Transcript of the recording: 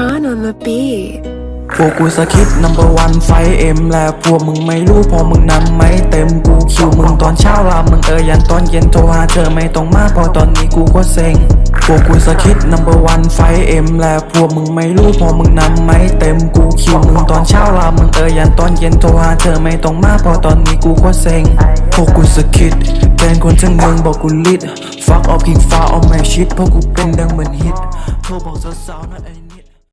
Sean on the beat. พวกกูสคริปต์ number one ไฟเอ็มและพวกมึงไม่รู้พอมึงนำไม่เต็มกูคิวมึงตอนเช้าลามึงเออยันตอนเย็นโทรหาเธอไม่ต้องมาพอตอนนี้กูก็เซ็งพวกกูสคริปต์ number one ไฟเอ็มและพวกมึงไม่รู้พอมึงนำไม่เต็มกูคิวมึงตอนเช้าลามึงเออยันตอนเย็นโทรหาเธอไม่ต้องมาพอตอนนี้กูก็เซ็งพวกกูสคริปต์แกนคนทั้งเมืองบอกกูลิดฟักออกกิงฟ้าเอาแม่ชิดเพราะกูเป็นดังเหมือนฮิตโทรบอกสาวๆนะไอ้นิด